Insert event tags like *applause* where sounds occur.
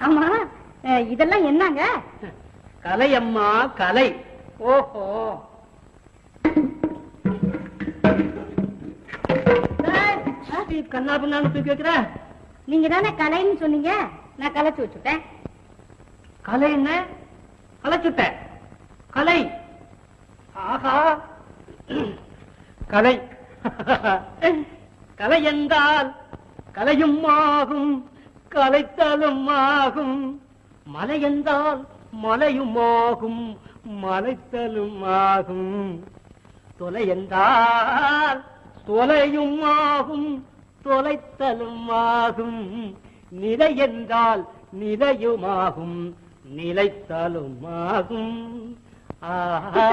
ஆமா இதெல்லாம் என்னங்க? கலை. அம்மா கலை ஓஹோ கண்ணா பின்னான்னு போய் கேக்குற நீங்க தானே கலைன்னு சொன்னீங்க? நான் கலைச்சு வச்சுட்டேன். கலை என்ன? கலைச்சுட்ட கலை. ஆஹா. கலை. *laughs* கலை என்றால் கலையும் ஆகும். கலைத்தாலும் ஆகும். மலை என்றால் மலையுமாகும் மலைத்தலும் ஆகும். தொலை என்றால் தொலையும் ஆகும் தொலைத்தலும் ஆகும். நிலை என்றால் நிலையுமாகும் நிலைத்தலும் ஆகும். ஆஹா